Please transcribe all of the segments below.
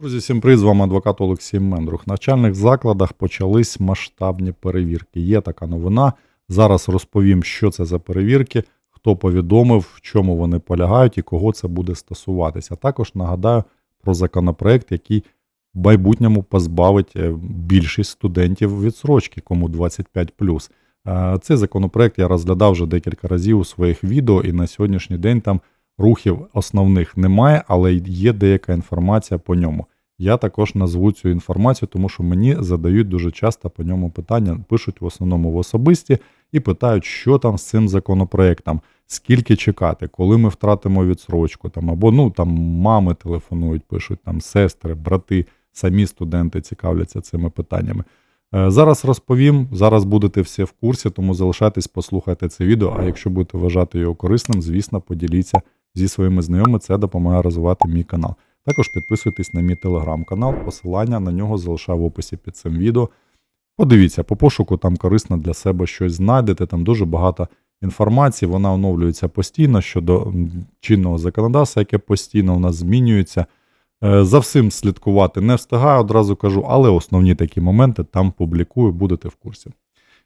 Друзі, всім привіт, з вами адвокат Олексій Мендрух. В навчальних закладах почались масштабні перевірки. Є така новина. Зараз розповім, що це за перевірки, хто повідомив, в чому вони полягають і кого це буде стосуватися. Також нагадаю про законопроект, який в майбутньому позбавить е, більшість студентів відсрочки, кому 25 Е, Цей законопроект я розглядав вже декілька разів у своїх відео, і на сьогоднішній день там рухів основних немає, але є деяка інформація по ньому. Я також назву цю інформацію, тому що мені задають дуже часто по ньому питання, пишуть в основному в особисті і питають, що там з цим законопроектом, скільки чекати, коли ми втратимо відсрочку, там або ну там мами телефонують, пишуть там сестри, брати, самі студенти цікавляться цими питаннями. Е, Зараз розповім, зараз будете всі в курсі, тому залишайтесь, послухайте це відео. А якщо будете вважати його корисним, звісно, поділіться зі своїми знайомими. Це допомагає розвивати мій канал. Також підписуйтесь на мій телеграм-канал, посилання на нього залишаю в описі під цим відео. Подивіться, по пошуку там корисно для себе щось знайдете. Там дуже багато інформації, вона оновлюється постійно щодо чинного законодавства, яке постійно у нас змінюється. Е, За всім слідкувати не встигаю, одразу кажу, але основні такі моменти там публікую, будете в курсі.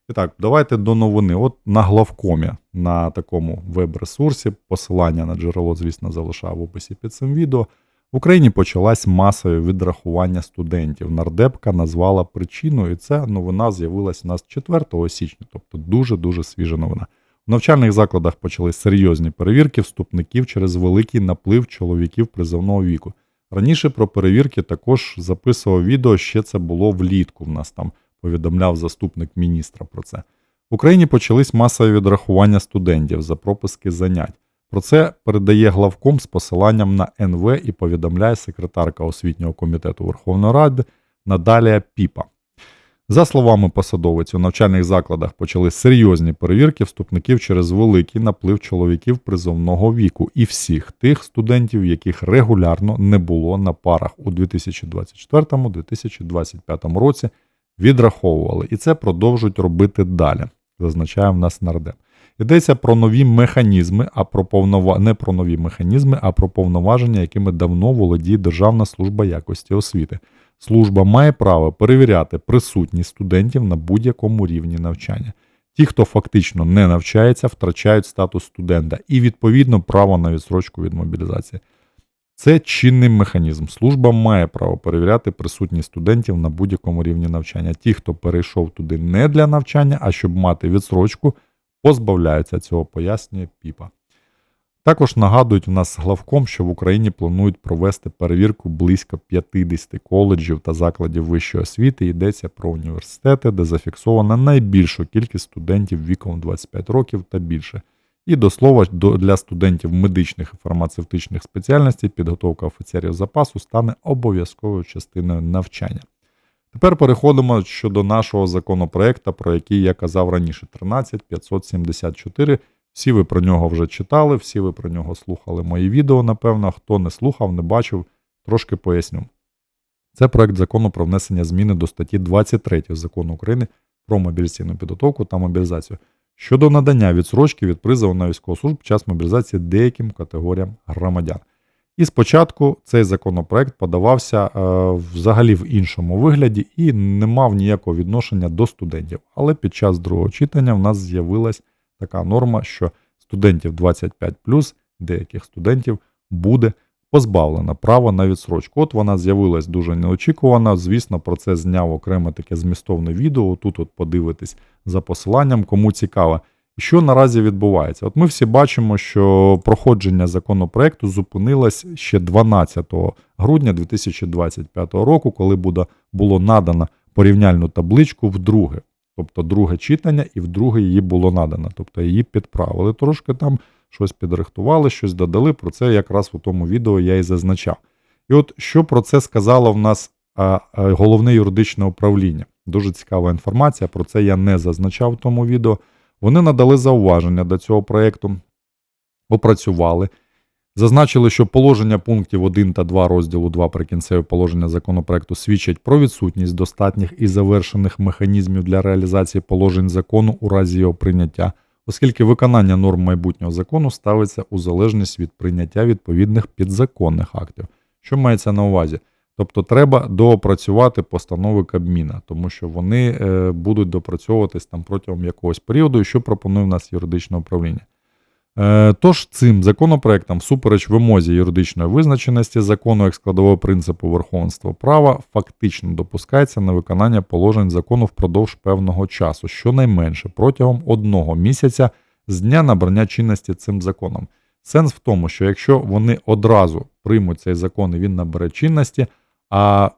І так, давайте до новини. От на главкомі на такому веб-ресурсі, посилання на джерело, звісно, залишаю в описі під цим відео. В Україні почалась масове відрахування студентів. Нардепка назвала причину, і ця новина з'явилась у нас 4 січня, тобто дуже-дуже свіжа новина. У навчальних закладах почались серйозні перевірки вступників через великий наплив чоловіків призовного віку. Раніше про перевірки також записував відео, ще це було влітку. В нас там повідомляв заступник міністра про це. В Україні почались масові відрахування студентів за пропуски занять. Про це передає главком з посиланням на НВ і повідомляє секретарка освітнього комітету Верховної Ради Надалія Піпа. За словами посадовиць, у навчальних закладах почали серйозні перевірки вступників через великий наплив чоловіків призовного віку і всіх тих студентів, яких регулярно не було на парах у 2024-2025 році, відраховували. І це продовжують робити далі, зазначає в нас нардеп. Йдеться про нові механізми, а про повнова... не про нові механізми, а про повноваження, якими давно володіє Державна служба якості освіти. Служба має право перевіряти присутність студентів на будь-якому рівні навчання. Ті, хто фактично не навчається, втрачають статус студента і, відповідно, право на відсрочку від мобілізації. Це чинний механізм. Служба має право перевіряти присутність студентів на будь-якому рівні навчання. Ті, хто перейшов туди не для навчання, а щоб мати відсрочку, позбавляються цього, пояснює Піпа. Також нагадують у нас главком, що в Україні планують провести перевірку близько 50 коледжів та закладів вищої освіти. Йдеться про університети, де зафіксована найбільшу кількість студентів віком 25 років та більше. І до слова, для студентів медичних і фармацевтичних спеціальностей підготовка офіцерів запасу стане обов'язковою частиною навчання. Тепер переходимо щодо нашого законопроекту, про який я казав раніше: 13574. Всі ви про нього вже читали, всі ви про нього слухали мої відео, напевно. Хто не слухав, не бачив, трошки поясню. Це проект закону про внесення зміни до статті 23 закону України про мобілізаційну підготовку та мобілізацію щодо надання відсрочки від призову на військову службу час мобілізації деяким категоріям громадян. І спочатку цей законопроект подавався е, взагалі в іншому вигляді і не мав ніякого відношення до студентів. Але під час другого читання в нас з'явилась така норма, що студентів 25 деяких студентів буде позбавлена права на відсрочку. От вона з'явилась дуже неочікувано. Звісно, про це зняв окремо таке змістовне відео. Тут от подивитись за посиланням, кому цікаво. Що наразі відбувається? От ми всі бачимо, що проходження законопроекту зупинилось ще 12 грудня 2025 року, коли буде, було надано порівняльну табличку вдруге. Тобто друге читання, і вдруге її було надано. Тобто її підправили трошки там, щось підрихтували, щось додали. Про це якраз у тому відео я і зазначав. І от що про це сказало в нас головне юридичне управління. Дуже цікава інформація. Про це я не зазначав в тому відео. Вони надали зауваження до цього проєкту, опрацювали. Зазначили, що положення пунктів 1 та 2 розділу 2 прикінцеві положення законопроекту свідчать про відсутність достатніх і завершених механізмів для реалізації положень закону у разі його прийняття, оскільки виконання норм майбутнього закону ставиться у залежність від прийняття відповідних підзаконних актів. Що мається на увазі? Тобто треба доопрацювати постанови Кабміна, тому що вони е, будуть допрацьовуватись там протягом якогось періоду, що пропонує в нас юридичне управління. Е, Тож цим законопроектом, всупереч вимозі юридичної визначеності закону як складового принципу верховенства права, фактично допускається на виконання положень закону впродовж певного часу, щонайменше протягом одного місяця з дня набрання чинності цим законом. Сенс в тому, що якщо вони одразу приймуть цей закон і він набере чинності, а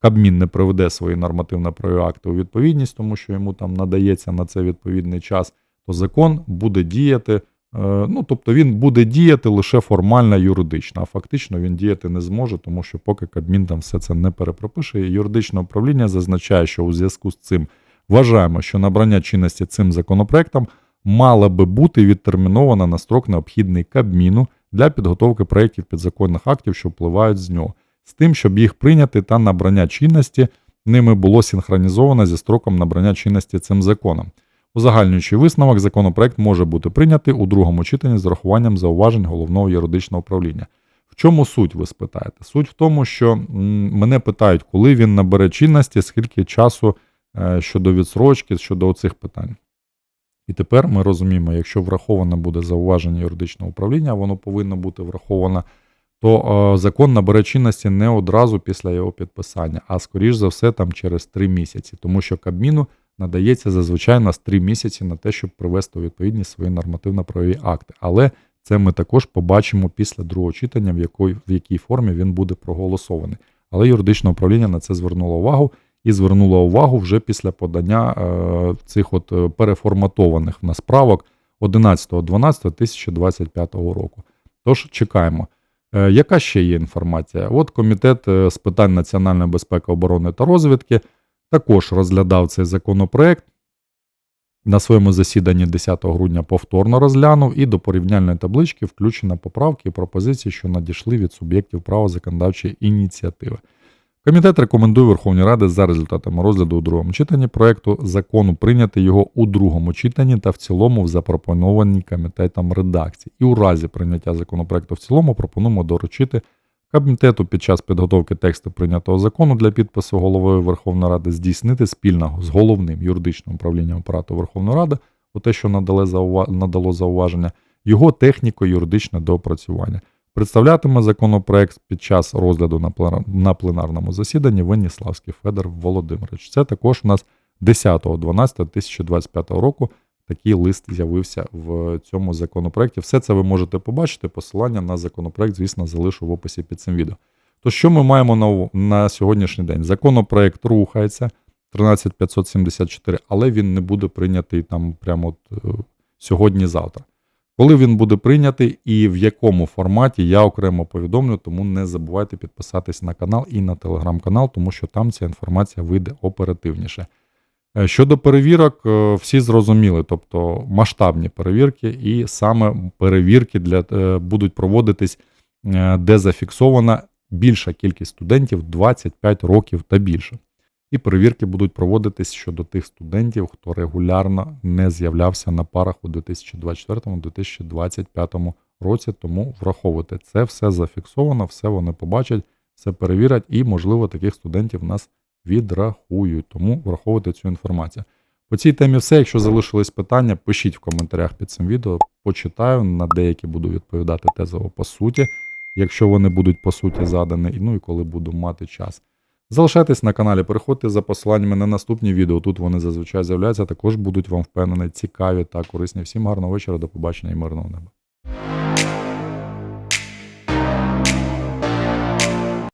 Кабмін не приведе свої нормативно-правові акти у відповідність, тому що йому там надається на це відповідний час, то закон буде діяти. Е, Ну, тобто він буде діяти лише формально юридично, а фактично він діяти не зможе, тому що поки Кабмін там все це не перепропише. Юридичне управління зазначає, що у зв'язку з цим вважаємо, що набрання чинності цим законопроектом мало би бути відтерміновано на строк необхідний Кабміну для підготовки проєктів підзаконних актів, що впливають з нього, з тим, щоб їх прийняти та набрання чинності ними було синхронізовано зі строком набрання чинності цим законом. Узагальнюючий висновок, законопроект може бути прийнятий у другому читанні з урахуванням зауважень головного юридичного управління. В чому суть, ви спитаєте? Суть в тому, що мене питають, коли він набере чинності, скільки часу е, щодо відсрочки, щодо оцих питань. І тепер ми розуміємо, якщо враховано буде зауваження юридичного управління, воно повинно бути враховано, то е, закон набере чинності не одразу після його підписання, а скоріш за все там через три місяці, тому що Кабміну надається зазвичай на 3 місяці на те, щоб привести у відповідність свої нормативно-правові акти. Але це ми також побачимо після другого читання, в якій, в якій формі він буде проголосований. Але юридичне управління на це звернуло увагу і звернуло увагу вже після подання е, цих от е, переформатованих в нас правок 11.12.2025 року. Тож чекаємо. Е, Яка ще є інформація? От комітет е, з питань національної безпеки, оборони та розвідки також розглядав цей законопроект. На своєму засіданні 10 грудня повторно розглянув і до порівняльної таблички включено поправки і пропозиції, що надійшли від суб'єктів права законодавчої ініціативи. Комітет рекомендує Верховній Раді за результатами розгляду у другому читанні проекту закону прийняти його у другому читанні та в цілому в запропонованій комітетом редакції. І у разі прийняття законопроекту в цілому пропонуємо доручити Комітету під час підготовки тексту прийнятого закону для підпису головою Верховної Ради здійснити спільно з головним юридичним управлінням апарату Верховної Ради у те, що надало зауваження, його техніко-юридичне доопрацювання. Представлятиме законопроект під час розгляду на пленарному засіданні Веніславський Федор Володимирович. Це також у нас 10.12.2025 року такий лист з'явився в цьому законопроекті. Все це ви можете побачити. Посилання на законопроект, звісно, залишу в описі під цим відео. То що ми маємо на, на сьогоднішній день? Законопроект рухається 13574, але він не буде прийнятий там прямо от, е, сьогодні-завтра. Коли він буде прийнятий і в якому форматі, я окремо повідомлю, тому не забувайте підписатись на канал і на телеграм-канал, тому що там ця інформація вийде оперативніше. Е, Щодо перевірок, е, всі зрозуміли, тобто масштабні перевірки, і саме перевірки для, е, будуть проводитись, де зафіксована більша кількість студентів 25 років та більше. І перевірки будуть проводитись щодо тих студентів, хто регулярно не з'являвся на парах у 2024-2025 році. Тому враховуйте, це все зафіксовано, все вони побачать, все перевірять, і, можливо, таких студентів в нас відрахують. Тому враховуйте цю інформацію. По цій темі все. Якщо залишились питання, пишіть в коментарях під цим відео. Почитаю, на деякі буду відповідати тезово по суті, якщо вони будуть по суті задані, ну і коли буду мати час. Залишайтесь на каналі, переходьте за посиланнями на наступні відео. Тут вони зазвичай з'являються. Також будуть вам впевнений, цікаві та корисні. Всім гарного вечора, до побачення і мирного неба.